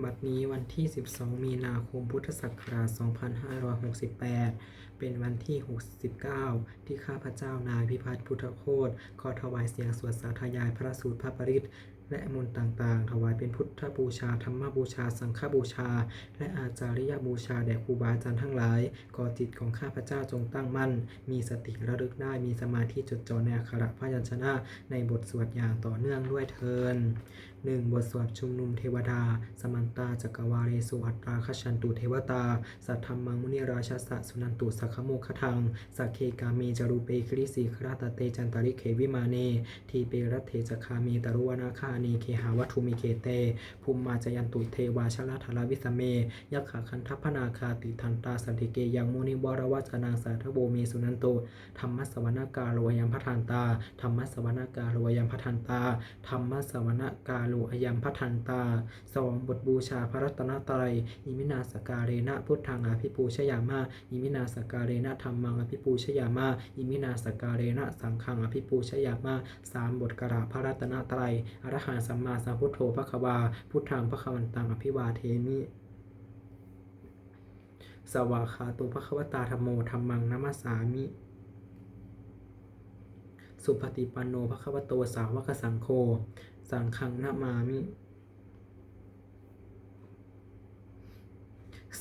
บัดนี้วันที่ 12 มีนาคมพุทธศักราช 2568 เป็นวันที่ 69 ที่ข้าพเจ้านายพิพัฒน์พุทธโคตขอถวายเสียงสวดสาธยายพระสูตรพระปริตและมนต์ต่างๆ ถวายเป็นพุทธบูชา ธรรมบูชา สังฆบูชา และอาจาริยบูชาแด่ครูบาอาจารย์ทั้งหลายขอจิตของข้าพเจ้าจงตั้งมั่น มีสติระลึกได้ มีสมาธิจดจ่อในอักขระพยัญชนะในบทสวดอย่างต่อเนื่องด้วยเทิน หนึ่งบทสวดชุมนุมเทวดา สมันตาจักรวาเรสุอัตตราคชันตุเทวตา สัทธรรมังมุนิราชาสะสุนันตุสักขโมคทัง สักเคกาเมจารุเปคริสีคราตเตจันตาริเขวิมาเน ทีเปรัตเทจคาเมตรุวนาคาเนเคหาวัตุมิเคเต ภูมิมาจยันตุเทวาชลาธารวิสเม ยักขะคันทัพนาคาติทันตาสันติเกยังมุนิวรวัจนางสาธโบเมสุนันโตธรรมสวนาการโลยัมพัทันตา ธรรมสวนาการโลยัมพัทันตา ธรรมสวนาการโลยัมพัทันตาสองบทบูชาพระรัตนตรัยอิมินาสการเรนะพุทธังอภิปูชยามาอิมินาสการเรนะธรรมังอภิปูชยามาอิมินาสการเรนะสังฆังอภิปูชยามาสามบทกราพระรัตนตรัยอรหังสัมมาสัมพุทโธพระควาพุทธังพระควันตังอภิวาเทมิสวากาตุภควตาธรรมโมธรรมังนัมสสามิสุปฏิปันโนภควโตสาวกสังโฆ สังฆังนามามิ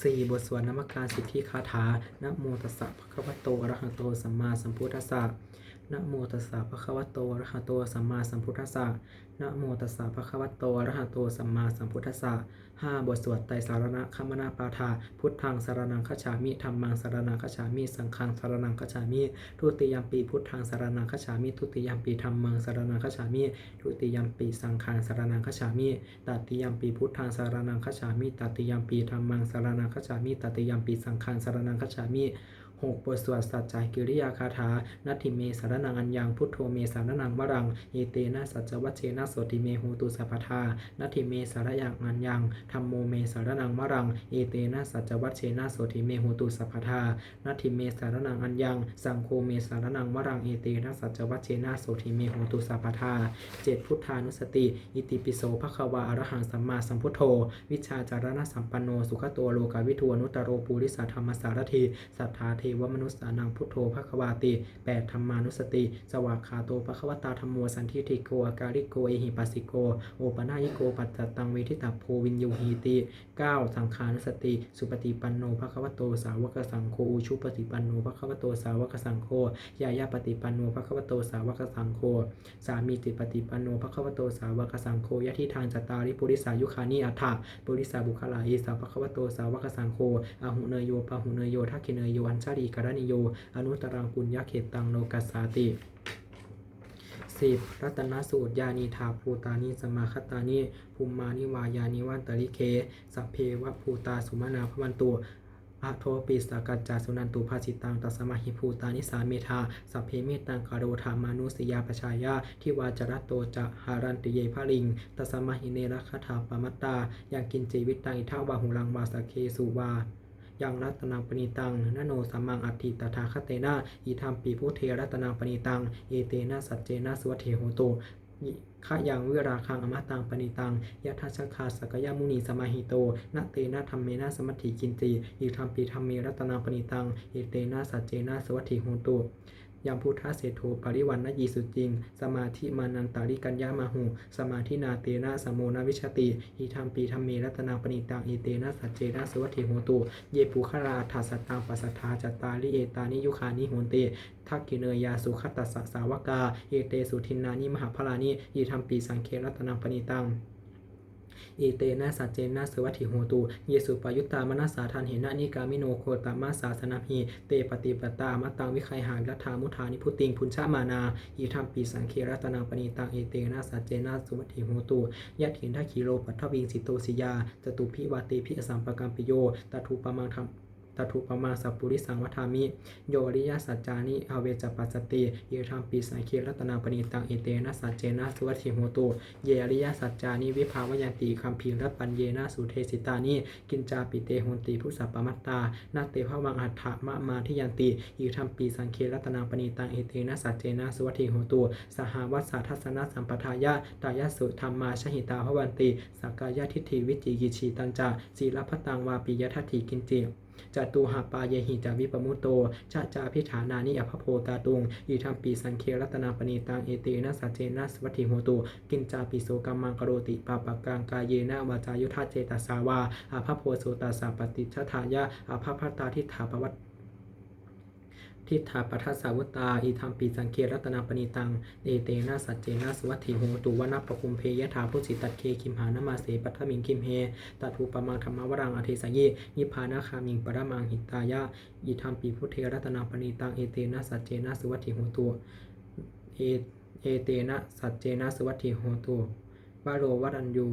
สี่บทสวดนมักการสิทธิคาถานะโมตัสสะภะคะวะโตอะระหะโตสัมมาสัมพุทธัสสะ นะโมตัสสะภะคะวะโตอะระหะโตสัมมาสัมพุทธัสสะนะโมตัสสะภะคะวะโตอะระหะโตสัมมาสัมพุทธัสสะห้าบทสวดไตรสารณะคัมมนาปาทา พุทธังสารนังคัจฉามิธรรมังสารนังคัจฉามิ สังฆังสารนังคัจฉามิ ทุติยมปีพุทธังสารนังคัจฉามิ ทุติยมปีธรรมังสารนังคัจฉามิ ทุติยมปีสังฆังสารนังคัจฉามิตติยมปีพุทธังสารนังคัจฉามิตติยมปีธรรมังสารนังคัจฉามิตติยมปีสังฆังสารนังคัจฉามิ หกบทสวดสัจจกิริยาคาถานัตถิเมสารนังอัญญังพุทโธเมสารนังวรังเอเตนะสัจจวัชเชนะโสติเมโหตุสัพพทานัตถิเมสารยังอัญญังธรรมโมเมสารนังวรังเอเตนะสัจวัชเชนะโสติเมโหตุสัพพทานัตถิเมสารนังอัญญังสังโฆเมสารนังวรังเอเตนะสัจวัชเชนะโสติเมโหตุสัพพทาเจ็ดพุทธานุสติ อิติปิโสภควาอรหังสัมมาสัมพุทโธ วิชาจารณะสัมปันโนสุขโตโลกาวิทูอนุตตโรปุริสธรรมสารถีสัทธาเทวมนุสสานังพุทโธภควาติแปดธรรมานุสติ สวากขาโตภควตาธรรมโมสันทิติโกอาการิโกเอหิปัสสิโก โอปนายิโกปัจจตังเวทิตาโพวินยูหีติเก้าสังขานุสติ สุปฏิปันโนภควโตสาวกสังโฆอุชุปฏิปันโนภควโตสาวกสังโฆยายาปฏิปันโนภควโตสาวกสังโฆสามีติปฏิปันโนภควโตสาวกสังโฆยะทิทางจตาริปุริสายุคานิอัฏฐะปุริสาบุคลาอิสาภควโตสาวกสังโฆอาหุเนโยปะหุเนโยทักขิเนโยอัญชาติรีกรณิโย อนุตรังปุญญเขตตังโลกัสสาติสิบรัตนสูตร ยานีทาภูตานิสมาคตานิภูมานิวายานิวันตริเคสัพเพวะภูตาสุมานาพวันตุอะโทปิสกัจจาสุนันตุภาสิตังตัสมาหิภูตานิสาเมธาสัพเพเมตังคาโรธามานุสยาปชายาทิวาจรตโตจะหารันติเยพะลิงตัสมาหิเนรคถาปมัตตายังกินจีวิตตังอิทาวาหุลังวาสเคสุวา ยังรัตนังปณิตังนโนสัมมังอัติตถาคเตนะอิธรรมปีพุเทรัตนังปณิตัง เอเตนะสัจเจนะสวัตเถโหตุขะยังวิราคังอมตังปณิตังยะทัชคาสกยมุนีสมาหิโตนเตนะธรรมเมนะสมัติกินตีอิธรรมปีธรรมเมรัตนังปณิตัง เอเตนะสัจเจนะสวัตถิโหตุ ยัมพุทธเศรษโธปริวันนยีสุจิง สมาธิมานันตาริกัญญามาหู สมาธินาเตนะสมโมนาวิชติอิธรรมปีธรรมเมรัตนาปณิตังอิเตนะสัจเจนะสวัตถิโหตุเยปุคราทัสตังปัสสทธาจตตาริเอตานิยุคานิโหนเตทักกิเนยาสุขตัสสะสาวกา เอเตสุทินนานิมหาพลานิอิธรรมปีสังเครัตนาปณิตัง อีเตนะสัจเจนะสวัตถิโหตู เยสุปายุตตามนัสสาทานเหนะนิกามิโนโคตามาสาสนาพีเตปฏิปตามตังวิไคหารัฐามุทานิพุติงพุญชามานาอีธรรมปีสังเครัตนาปณิตังเอเตนะสัจเจนะสวัตถิโหตูยะถินทัคคีโลปัทวิงสิโตสิยาจตุพิวาเตพิอสัมปกัมปิโยตทูปมังธรรม ตถุปมาสัพปุริสังวัฏามิ โยริยสัจจานิอเวจปัสสติเยธรรมปีสังเครัตนาปณิตังเอเตนะสัจเจนะสุวัติโหตุเยริยสัจจานิวิภาวยันติคัมภีรปัญเยนะสุเทสิตานิกินจาปิเตโหนติพุสัพปมัตตานาเตภวังอัฏฐมะมาทิยันติเยธรรมปีสังเครัตนาปณิตังเอเตนะสัจเจนะสุวัติโหตุสหวัสสะทัสสนะสัมปทายะตายะสุธรรมาชหิตาภวันติสักกายทิฏฐิวิจิกิจฉีตันจาศีลพัตตังวาปิยทัตถิกินจิ จตุหปายหิจาวิปมุตโตชาจาพิฐานานิอภโพตาตุงอิทัมปีสังเครัตนาปณีตังเอเตนะสัจเจนะสวัติโหตุกินจาปิโสกัมมังกโรติปาปะกังกายเยนะวาจายุทธาเจตสาวาอาภโพโสตาสาปติชทายะอาภพัตตาทิฏฐาปวัต ทิฏฐาปัทสาวุตตาอิทัมปีสังเครัตนาปณีตังเอเตนะสัจเจนะสวัตถิโหตุวนาปคุมเพยถาพุสิตัดเคคิมหานามาเสปัทมิงคิมเฮตัทูปมังธรรมวรังอเทสยีนิพานาคามิงปรมังหิตายะอิธรรมปีพุทเทรัตนาปณีตังเอเตนะสัจเจนะสุวัตถิโหตุเอเอเตนะสัจเจนะสุวัตถิโหตุวาโรวรัญยู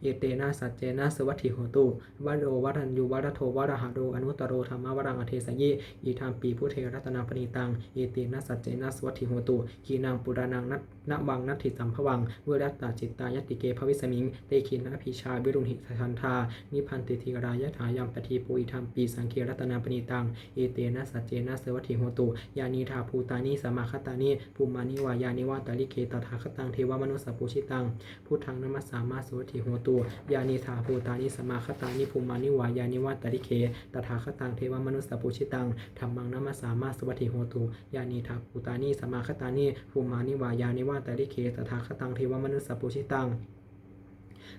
เอเตนะสัจเจนะสวัตถิโหตุวาโรวรัญยูวรโทวรหะโรอนุตตโรธรรมวรังอเทสยีอิธรรมปีพุทเทรัตนาปณีตังเอเตนะสัจเจนะสวัตถิโหตุกีนางปุรานังนัตนวังนัตถิสัมภวังเวรัตตาจิตตายติเกภวิสมิงเตคินอภิชาวิรุณหิทันทานิพันติธิรายถายัมปทีปุอิธรรมปีสังเครัตนาปณีตังเอเตนะสัจเจนะสวัตถิโหตุยานีทาภูตานิสมาคตานิภูมานิวายานิวาตาลิเกตถาคตังเทวมนุสสปุชิตังพุทธังนมัสสามาสวัตถิโหตูยานีธาภูตานิสมาคตานิภูมานิวายานิวัตติเค ตถาคตังเทวมนุสสปุชิตังธรรมังนมัสสามาสวัตถิโหตูยานีธาภูตานิสมาคตานิภูมานิวายานิวัตติเค ตถาคตังเทวมนุสสปุชิตัง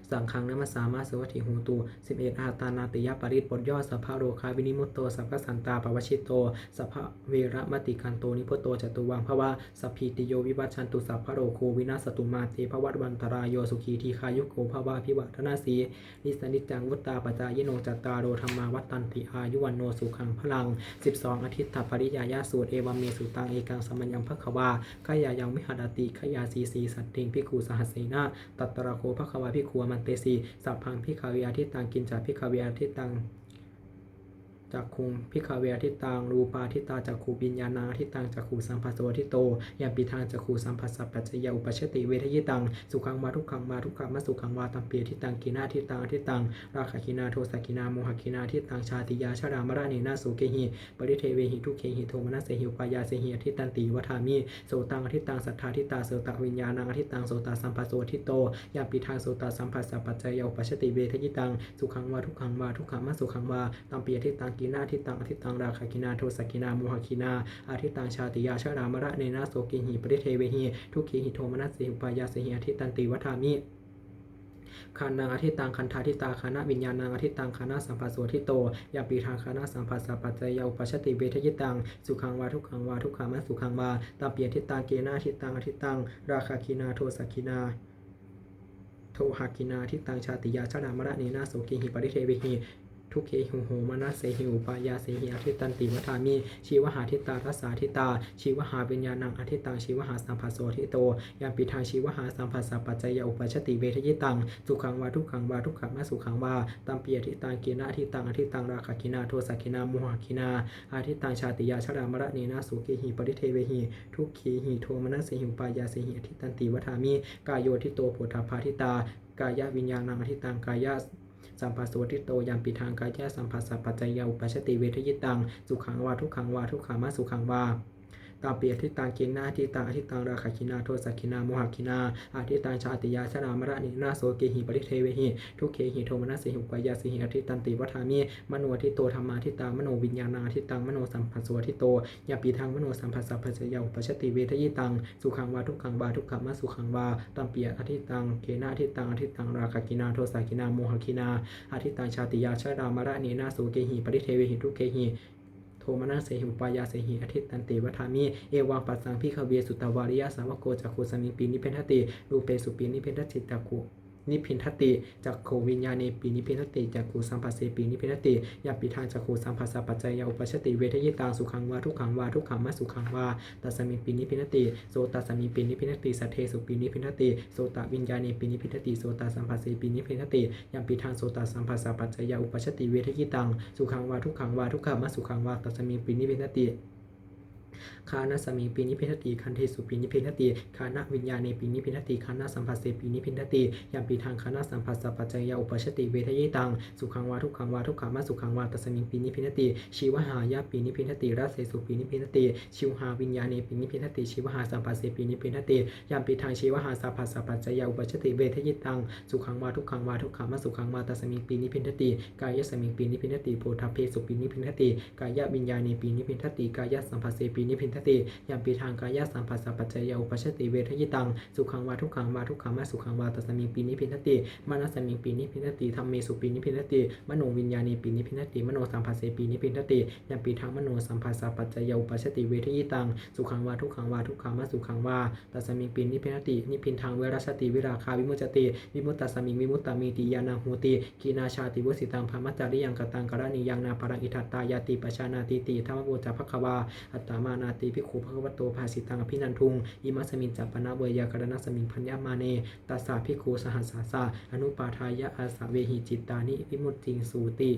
สังฆังนมัสสามาสวัติหูตุ11อาตานาติยปริตบทย่อสัพพโรคาวินิมุตโตสัพพสันตาปวชิตโตสัพพเวรมติกันโตนิพุตโตจตุวังภวะสัพพีติโยวิวัชันตุสัพพโรโควินาสตุมาเตภวัตวันตรายโยสุขีทีคายุโกภวะพิวัฒนาสีนิสนิจังวุตตาปจายโนจัตตาโรธรรมาวัตันติอายุวันโนสุขังพลัง 12 อาทิตตปริยายาสูตรเอวเมสุตังเอกังสมัญญังภควาขยายังมิหัดติขยาสีสีสัตติงพิคูสหัสเสนาตัตตระโคภควาพิคูมันเตสีสัพพังพิคาเวียทิตังกินจากพิคาเวียทิตัง จักคุงพิคาเวียทิตังรูปาทิตาจักขูปิญญาณาทิตังจักขูสัมภัสวทิโตยามปีทางจักขูสัมภัสสะปัจจยาอุปชติเวทยิตังสุขังวาทุกขังวาทุกขังมาสุขังวาตัมเปียทิตังกีนาทิตังทิตังราคาคินาโทสกคินาโมหคินาทิตังชาติยาชรามราเนนาสุเกหิปริเทเวหิทุเคหิโทมนัสเสหิปายาเสหิอทิตันติวัฏามิโสตังอทิตังสัทธาทิตาโสตวิญญาณังอทิตังโสตสัมภัสวทิโตยามปีทางโสตสัมภัสสะปัจจยาอุปชติเวทยิตังสุขังวาทุกขังวาทุกขังมาสุขังวาตัมเปียทิตังกีนาทิตังอทิตังราคาคินาโทสักคินาโมหคินาอาทิตังชาติยาชรามระเนนาโสเกหิปริเทเวหิทุกเคหิโทมนัสเสหิวปายาเสหิอทิตันติวัฏามิขันนังอธิตังคันธาทิตาคณะวิญญาณังอธิตังคณะสัมปัสสวทิโตยาปีทางคณะสัมปัสสะปัจจยาอุปชติเวทยิตังสุขังวาทุกขังวาทุกขังมัสุขังวาตามเปียทิตาเกนาทิตังอธิตังราคาคินาโทสักคินาโทหกินาทิตังชาติยาชรามระเนนาโสกิหิปริเทเวหิ ทุกเคหิโหมนัสเสหิอุปายาเสหิอธิตันติวัฏามิชีวหาทิตาทัสสาทิตา ชีวหาวิญญาณังอธิตังชีวหาสัมภัสโสทิโตยามปิทางชีวหาสัมภัสสะปัจจยาอุปชติเวทยิตังสุขังวาทุกขังวาทุกขังมาสุขังวาตัมเปียทิตังเกนะทิตังอธิตังราคาคินาโทสักินาโมหคินาอาทิตังชาติยาชรามระเนนาสุเกหิปริเทเวหิทุกขีหิโทมนัสเสหิอุปายาเสหิอธิตันติวัฏามิกายโยทิโตโพธาภาทิตากายวิญญาณังอธิตังกายะ สัมภัสสวทิโตยามปีทางกายะสัมภัสสะปัจจยาอุปชติเวทยิตัง สุขังวาทุกขังวาทุกขามาสุขังวา ตาเปียทิตังกินนาทิตังอทิตังราคาคินาโทสักินาโมหคินาอาทิตังชาติยาชรามระนินาโสเกหิปริเทเวหิทุกเคหิโทมนัสสิหุปายาสิหิอทิตันติวัฏามิมโนทิโตธรรมาทิตังมโนวิญญาณังอทิตังมโนสัมภัสสวทิโตยาปีทางมโนสัมภัสสะปัจยาอุปชติเวทยิตังสุขังวาทุกขังวาทุกขมาสุขังวาตัมเปียอทิตังเกนาทิตังอทิตังราคาคินาโทสักินาโมหคินาอาทิตังชาติยาชรามระนินาโสเกหิปริเทเวหิทุกเคหิ โทมนัสเสหิปายาเสหิอาทิตตันติวัฏามิเอวังปัสสังพิคเวสุตวาริยาสาวโกจักขุสมิงปีนิเพนทติรูเปสุปีนิเพนทจิตตะกุ นิพพินทติจักขูวิญญาณีปีนิพพินทติจักขูสัมภเสปีนิพพินทติยาปิทางจักขูสัมภาสปัจจยาอุปชติเวทยิตังสุขังวาทุกขังวาทุกขังมาสุขังวาตัสมิปีนิพพินทติโสตัสมิปีนิพพินทติสัทเทสุปีนิพพินทติโสตวิญญาณีปีนิพพินทติโสตสัมภเสปีนิพพินทติยาปิทางโสตสัมภาสปัจจยาอุปชติเวทยิตังสุขังวาทุกขังวาทุกขังมาสุขังวาตัสมิปีนิพินทติ คานาสมิงปีนิพิทติคันเทสุปีนิพิทติคานาวิญญาณีปีนิพิทติคานาสัมภัสเสปีนิพิทติยามปีทางคานาสัมภัสสะปัจจยาอุปชติเวทยิตังสุขังวาทุกขังวาทุกขามาสุขังวาตัสมิงปีนิพิทติชีวหายาปีนิพิทติราเสสุปีนิพิทติชิวหาวิญญาณีปีนิพิทติชีวหาสัมภัสเสปีนิพิทติยามปีทางชีวหาสัพพัสสะปัจจยาอุปชติเวทยิตังสุขังวาทุกขังวาทุกขามาสุขังวาตัสมิงปีนิพิทติกายสมิงปีนิพิทติโพธาเพสุปีนิพิทติกายวิญญาณีปีนิพิทติกายสัมภัสเสปีนิพินทติยามปีทางกายสัมปัสสะปัจจยาอุปชติเวทยิตังสุขังวาทุกขังวาทุกขังมาสุขังวาตัสมิงปีนิพินทติมานัสมิงปีนิพินทติธรรมเมสุปีนิพินทติมโนวิญญาณีปีนิพินทติมโนสัมภัสเสปีนิพินทติยามปีทางมโนสัมภัสสะปัจจยาอุปชติเวทยิตังสุขังวาทุกขังวาทุกขังมาสุขังวาตัสมิงปีนิพินทตินิพินทางเวรชติวิราคาวิมุจติวิมุตตสมิงวิมุตตามีติยานาหูติกีนาชาติวสิตังภามัจจาริยังกตังกรณียังนาปรังอิทัตตายาติปชานาติติธรรมโมจาภควาอัตตามานาติภิกขุภควโตภาสิตังอภินันทุง อิมัสมินจัปปนาเวยากรณสมิงพัญญามาเนตัสสาพิคุสหัสสาสาอนุปาทายะอาสาเวหิจิตตานิวิมุตติงสูติ